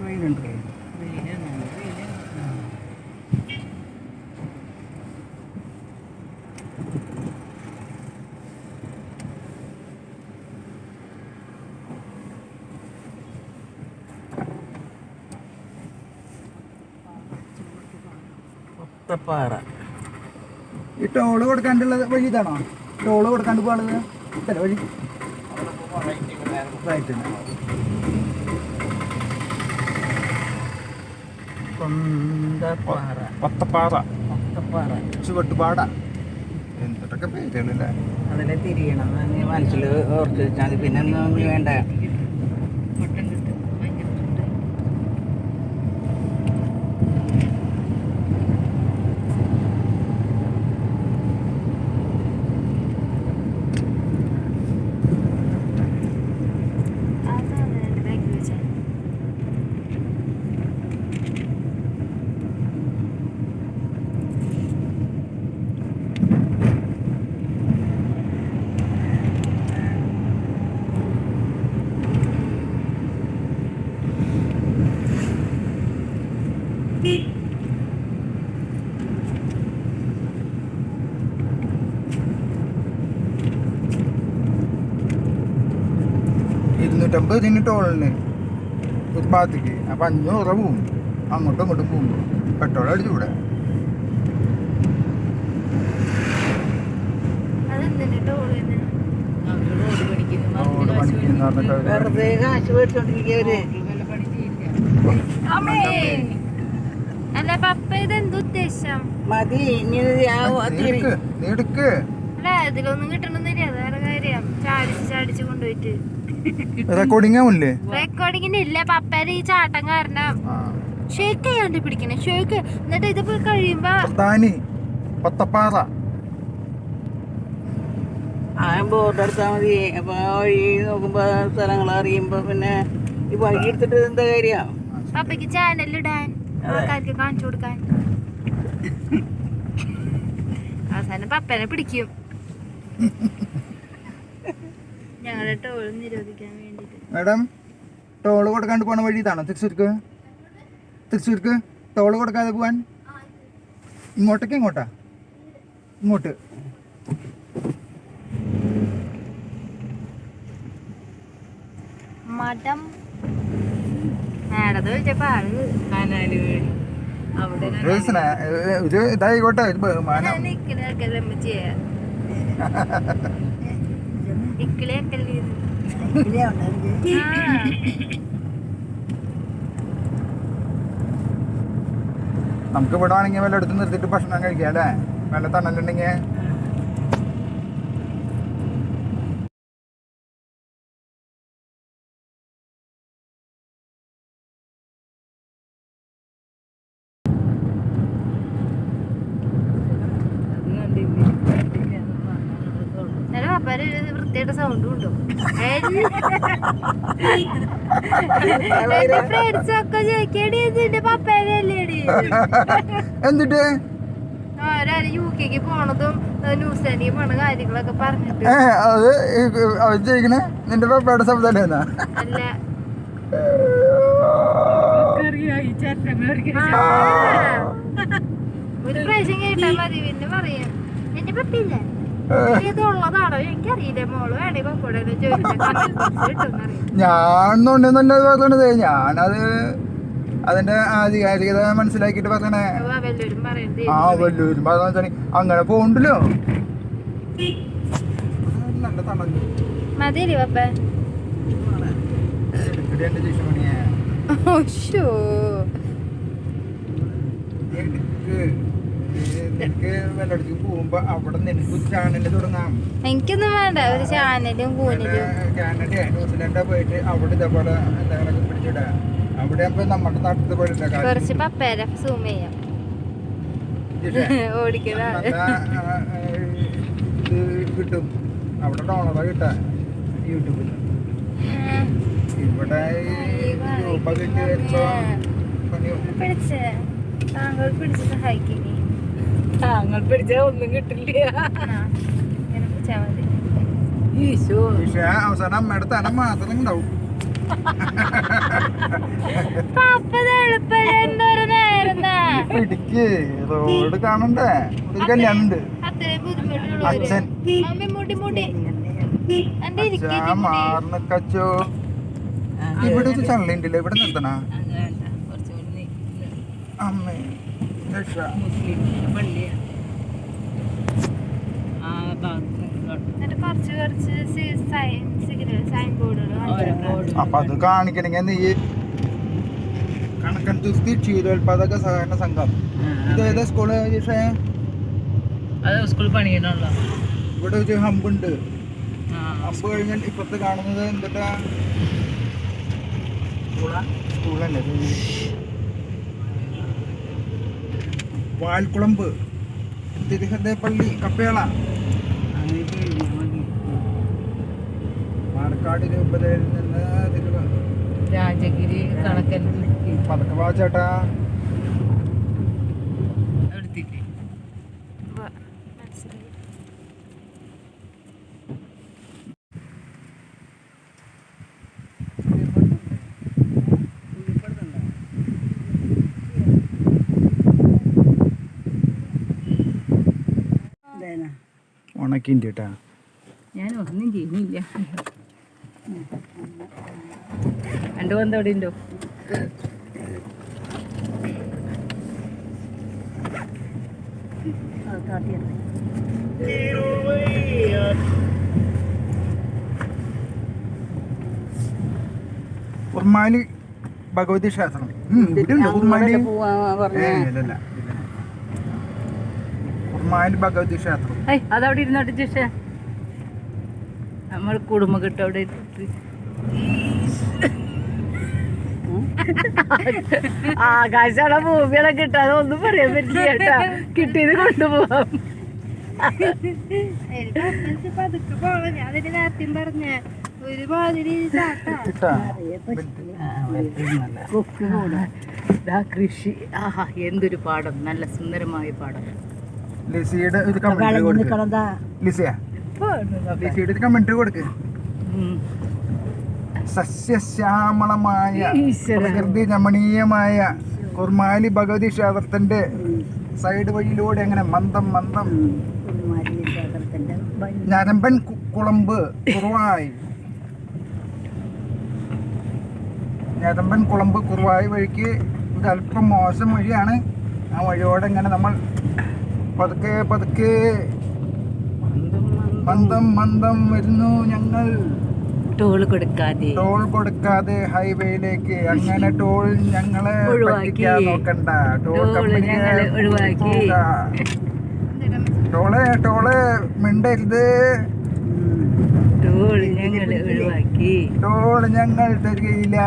വെയിലുണ്ട് ഒത്തപ്പാറ. ഈ ടോൾ കൊടുക്കാണ്ടുള്ള വഴി ഇതാണോ? ടോൾ കൊടുക്കാണ്ട് പോകാനുള്ളത് ഇതല്ലേ വഴി? റൈറ്റ് കൊന്തപ്പാറ. പത്തപ്പാറ ഒത്തപ്പാറ ചുവട്ടുപാട. എന്തൊക്കെ പേരുകളില്ല? അതിലെ തിരിയണം. മനസ്സിൽ ഓർത്ത് വെച്ചാൽ പിന്നെ ഒന്നും വേണ്ട. ഇരുന്നൂറ്റമ്പത് ഇതിന് ടോളിന് ഒരു ഭാഗത്തേക്ക് അപ്പം അഞ്ഞൂറ് രൂപ പോവും. അങ്ങോട്ടും ഇങ്ങോട്ടും പോകുമ്പോൾ പെട്രോൾ അടിച്ചുകൂടെ വെറുതെ കാശ് മേടിച്ചോണ്ടിരിക്കവര് അമ്മേ! അല്ല പപ്പ ഇതെന്ത് ഉദ്ദേശം? മതി ഇനി എടുക്ക് അല്ല ഇതിലൊന്നും കിട്ടണമെന്നില്ല അത് വേറെ കാര്യം. ചാടിച്ച് ചാടിച്ച് കൊണ്ടുപോയിട്ട്. റെക്കോർഡിംഗ് ആവില്ലേ? റെക്കോർഡിങ്ങിന് ഇല്ല പപ്പേരെ ഈ ചാട്ടം കാരണം. ഷേക്ക് ചെയ്യാണ്ട് പിടിക്കണേ ഷേക്ക് എന്നിട്ട് ഇത് പോയി കഴിയുമ്പോ പത്തപ്പാറ. ആ ബോർഡ് എടുത്താൽ മതി. അപ്പൊ വഴി നോക്കുമ്പോ സ്ഥലങ്ങൾ അറിയുമ്പോ പിന്നെ ഈ വഴി എടുത്തിട്ട് എന്താ കാര്യം? പപ്പയ്ക്ക് ചാനലിടാൻ ഇടാൻ. ആൾക്കാർക്ക് കാണിച്ചു കൊടുക്കാൻ. അവസാനം പപ്പനെ പിടിക്കും. ഞങ്ങളുടെ ടോൾ നിരോധിക്കാൻ വേണ്ടിട്ട് മാഡം ടോൾ കൊടുക്കാണ്ട് പോണ വഴി ഇതാണോ തൃശ്ശൂർക്ക്? തൃശ്ശൂർക്ക് ടോൾ കൊടുക്കാതെ പോവാൻ? ഇങ്ങോട്ടേക്ക് ഇങ്ങോട്ടാ? ഇങ്ങോട്ട്. മഠം ആൾ കനാല് അവിടെ ഒരു ഇതായിക്കോട്ടെ ഒരു ബഹുമാനം. നിക്കലൊക്കെ ചെയ്യാ ഇക്കിളിയൊക്കെ നമുക്ക് ഇവിടെ വേണമെങ്കിൽ വല്ല എടുത്ത് നിർത്തിയിട്ട് ഭക്ഷണം കഴിക്കാം അല്ലേ? വല്ല തണലുണ്ടെങ്കിൽ എന്നാലും പപ്പേരെ ഒരു വൃത്തിയായിട്ട് സൗണ്ടും ഉണ്ടോ എന്റെ ഫ്രണ്ട്സ് ഒക്കെ ചോദിക്കേണ്ടി ഇതിന്റെ പപ്പേരെ അല്ലേടി എന്നിട്ട് യു കെക്ക് പോണതും ന്യൂസിലാൻഡിൽ പോണ കാര്യങ്ങളൊക്കെ പറഞ്ഞിട്ട്. ഏ അത് അവർ ചെയ്യിക്കണേ നിന്റെ പപ്പയുടെ ശബ്ദം അല്ല. ഒരു പ്രാവശ്യം കേട്ടാ മതി പിന്നെ പറയാം. എന്റെ പപ്പില്ല ഞാൻ നുണ്ടെന്നല്ല പറഞ്ഞത്. ഞാനത് അതിന്റെ ആധികാരികത മനസ്സിലാക്കിട്ട് പറഞ്ഞേ. ആ വല്ലൂരും പറഞ്ഞു അങ്ങനെ പോണ്ടല്ലോ മതിയില്ലേ പപ്പ? എടുക്കടി എന്റെ എനിക്കൊന്നും വേണ്ട ഒരു ചാനലും കൂനലും. കുറച്ച് പപ്പേരെ സൂം ചെയ്യാം. ഓടിക്കുന്ന കിട്ടും. അവിടെ ഡോണറ കിട്ടാ യൂട്യൂബിൽ ഇവിടെ. പിടിച്ച്. താങ്കൾ പിടിച്ച് സഹായിക്കിനി. താങ്കൾ പിടിച്ച ഒന്നും കിട്ടില്ല. ഈശോ. അവസാനം അമ്മയുടെ തല മാത്രം ഉണ്ടാവും. പപ്പ എളുപ്പം പിടിക്ക് റോഡ് കാണണ്ടേ? ഒരു കല്യാണം ഉണ്ട് അത്രയും ബുദ്ധിമുട്ടുള്ളവര് അച്ഛൻ. കച്ചോ ഇവിടെ ഒരു ചള്ളിണ്ടല്ലേ ഇവിടെ നിർത്തണ? അമ്മേ. മുസ്ലിം പള്ളിയാണ് ആ ഭാഗത്ത് എന്നിട്ട് കുറച്ച് കുറച്ച് സൈൻ ബോർഡുകൾ അപ്പൊ അത് കാണിക്കണെങ്കിൽ നീ കണക്കൻ തുസ്തി ക്ഷീരോത്പാദക സഹകരണ സംഘം. ഇത് ഏതാ സ്കൂൾ അത് സ്കൂൾ പണിയണല്ലോ ഇവിടെ ഒരു ഹമ്പുണ്ട് ഹമ്പ് കഴിഞ്ഞാൽ ഇപ്പത്തെ കാണുന്നത് എന്തിട്ടാ? സ്കൂളല്ലേ ഇത്? വാൽക്കുളമ്പ് തിരുഹൃദയപ്പള്ളി കപ്പേള. പാലക്കാട് രൂപതയിൽ നിന്ന് രാജഗിരി കണക്കൻ പതക്കവാ ചേട്ടാ. ഉണക്കിന്റെ കേട്ടാ ഞാൻ ഒന്നും ചെയ്യുന്നില്ല. രണ്ടു ബന്ധം അവിടെ ഉണ്ടോ? ഉർമാലി ഭഗവതി ക്ഷേത്രം. ഉർമാലി. ഉർമാലി ഭഗവതി ക്ഷേത്രം. ഏയ് അതവിടെ ഇരുന്നോട്ട് ജിഷേ നമ്മൾ കുടുംബ കിട്ടും അവിടെ ഇരുന്നിട്ട്. ആകാശാണോ ഭൂമിയാണോ കിട്ടാതെ ഒന്നും പറയാൻ പറ്റില്ല കേട്ടാ. കിട്ടിയത് കൊണ്ടുപോവാം. പതുക്കെ ഞാൻ നേരത്തെയും പറഞ്ഞ. ഒരുമാതിരി കൃഷി. ആഹാ എന്തൊരു പാടം. നല്ല സുന്ദരമായ പാടം. ലിസിയുടെ ഒരു കമന്റ് കൊടുക്ക്. ലിസിയ? ലിസിയുടെ ഒരു കമന്റ് കൊടുക്ക്. ഉം. സസ്യശ്യാമളമായ. പ്രകൃതി രമണീയമായ കുർമാലി ഭഗവതി ക്ഷേത്രത്തിന്റെ സൈഡ് വഴിയിലൂടെ അങ്ങനെ മന്ദം മന്ദം ഞരമ്പൻ കുളമ്പ് കുറവായി. ഞരമ്പൻ കുളമ്പ് കുറവായി വഴിക്ക് ഒരു അല്പം മോശം വഴിയാണ്. ആ വഴിയോടെ ഇങ്ങനെ നമ്മൾ പതുക്കെ പതുക്കെ. മന്ദം മന്ദം വരുന്നു ഞങ്ങൾ. ടോൾ കൊടുക്കാതെ. ടോൾ കൊടുക്കാതെ ഹൈവേയിലേക്ക്. അങ്ങനെ ടോൾ ഞങ്ങളെ ഒഴിവാക്കി. നോക്കണ്ട. ടോൾ ഞങ്ങളെ ഒഴിവാക്കി. ടോളെ ടോളെ മിണ്ടരുത്. ടോൾ ഞങ്ങൾ ഒഴിവാക്കി. ടോൾ ഞങ്ങൾ തരികയില്ല.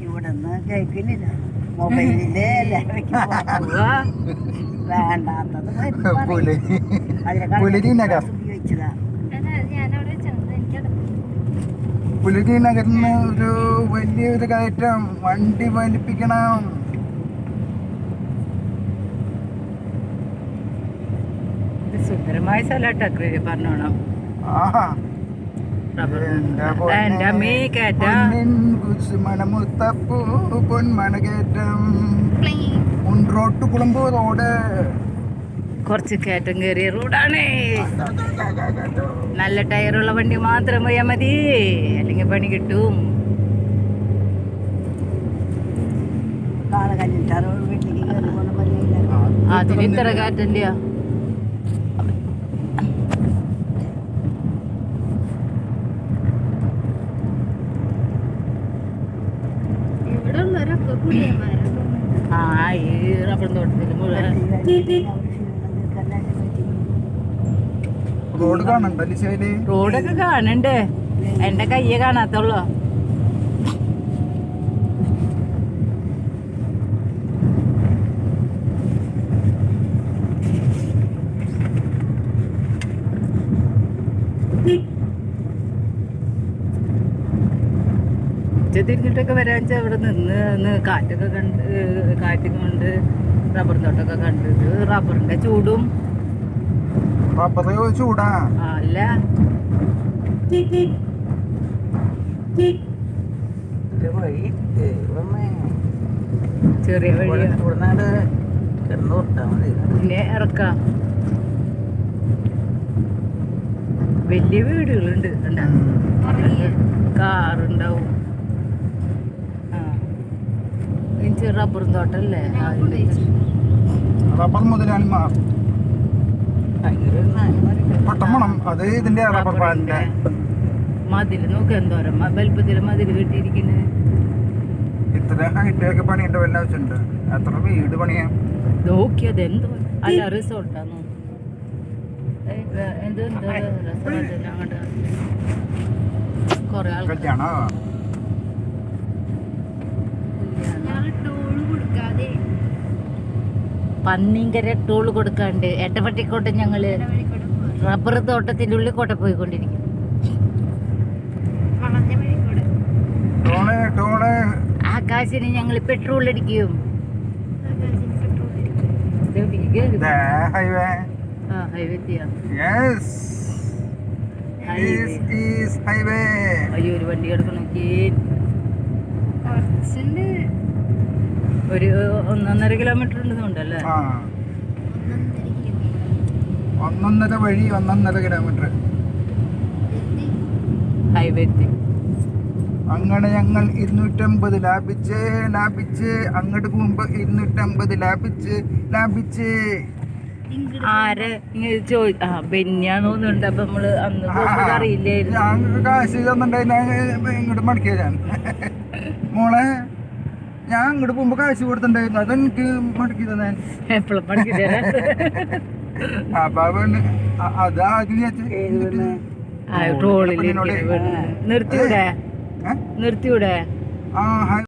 ഇവിടെ കേൾക്കുന്നില്ല. മൊബൈലിലെ. വേണ്ടാത്തത് പുലരി എനിക്കത് പുലരി നഗറിന് ഒരു വലിയൊരു കയറ്റം. വണ്ടി വലിപ്പിക്കണം. സുന്ദരമായ സ്ഥലം കൃഷി പറഞ്ഞോണം. ആഹാ. റബ്ബർ എന്റെ പൊന്നെ. എന്റെ അമ്മേ കേറ്റ പൊന്നിൻ കുസുമണമുത്തപ്പൂ പൊന്മണകേറ്റം ക്ലീൻ മുൻറോട്ട് കുളമ്പ് റോഡ് കുറച്ച് കയറ്റം കയറിയ റോഡാണ് നല്ല ടയറുള്ള വണ്ടി മാത്രം പോയാൽ മതി. അല്ലെങ്കിൽ പണി കിട്ടും. കാള കഴിഞ്ഞിട്ടാറ് വീട്ടിലേക്ക് കയറി പോകുന്ന പണിയില്ല അതിന് ഇത്ര കാറ്റല്ല ഇവിടെ ഉള്ളവരൊക്കെ കുടിയന്മാരാ തോന്നുന്നു. ആ ഈ റബ്ബർ തോട്ടത്തിൽ മുഴുവൻ റോഡ് റോഡൊക്കെ കാണണ്ടേ. എന്റെ കയ്യെ കാണാത്തുള്ളൂ. തിരിഞ്ഞിട്ടൊക്കെ വരാൻ വെച്ചാൽ ഇവിടെ നിന്ന് കാറ്റൊക്കെ കണ്ട് കാറ്റും കൊണ്ട് റബ്ബർ തോട്ടമൊക്കെ കണ്ടിട്ട്. ഇത് റബ്ബറിന്റെ ചൂടും. റബ്ബറ് ചൂടാ. അല്ല വഴി ചെറിയ പിന്നെ ഇറക്കാം. വലിയ വീടുകളുണ്ട്? കാറുണ്ടാവും ആ എനിക്ക് റബ്ബർ തോട്ടല്ലേ? റബ്ബർ മുതലാളിമാർ പട്ടമണം അത് ഇതിന്റെ റബ്ബർ പാലിന്റെ മതിൽ നോക്ക് എന്തോരം മ- മതിൽ കെട്ടിയിരിക്കുന്നത് ഇത്ര ഹൈറ്റൊക്കെ പണിയേണ്ട വല്ല ആവശ്യമുണ്ട്. അത്ര വീട് പണിയാ. നോക്കിയത് എന്തോ അല്ല റിസോർട്ടാന്ന് എന്തോ എന്തോ റിസോർട്ട് അങ്ങോട്ട്. കൊറേ ആൾക്കാർ കല്യാണോ ഞങ്ങൾ ടോൾ കൊടുക്കാതെ. പന്നിങ്കര ടൂൾ കൊടുക്കാണ്ട് എട്ടപ്പട്ടിക്കോട്ടെ ഞങ്ങൾ റബ്ബർ തോട്ടത്തിന്റെ ഉള്ളിൽ കോട്ട പോയിക്കൊണ്ടിരിക്കും. ആകാശിന് ഞങ്ങൾ പെട്രോൾ അടിക്കും. ഹൈവേ. ആ ഹൈവേ അയ്യോ ഒരു വണ്ടി കിടക്കണം കുറച്ചുണ്ട്. ഒരു ഒന്നൊന്നര കിലോമീറ്റർ ഉണ്ടെന്നുണ്ടല്ലേ ആ. ഒന്നൊന്നര വഴി ഒന്നൊന്നര കിലോമീറ്റർ. ഹൈവേ എത്തി അങ്ങനെ ഞങ്ങൾ ഇരുന്നൂറ്റമ്പത് ലാഭിച്ച് ലാഭിച്ച്. അങ്ങോട്ട് പോകുമ്പോ ഇരുന്നൂറ്റമ്പത് ലാഭിച്ച് ലാഭിച്ച്. ആരെ? ഇങ്ങനെ ചോദി ആ ബെന്യാന്ന് തോന്നുന്നുണ്ട്. അപ്പൊ നമ്മൾ അന്ന് അറിയില്ലായിരുന്നു. കാശ് ഇങ്ങോട്ട് മടക്കിയതാണ്. മോളെ ഞാൻ അങ്ങോട്ട് പോകുമ്പോ കാശ് കൊടുത്തിട്ടുണ്ടായിരുന്നു. അതെനിക്ക് മടക്കി തന്നെ. എപ്പോഴും പഠിക്കി തരാം. അപ്പൊ അത് ആദ്യം നിർത്തിയൂടെ? നിർത്തിയൂടെ? ആ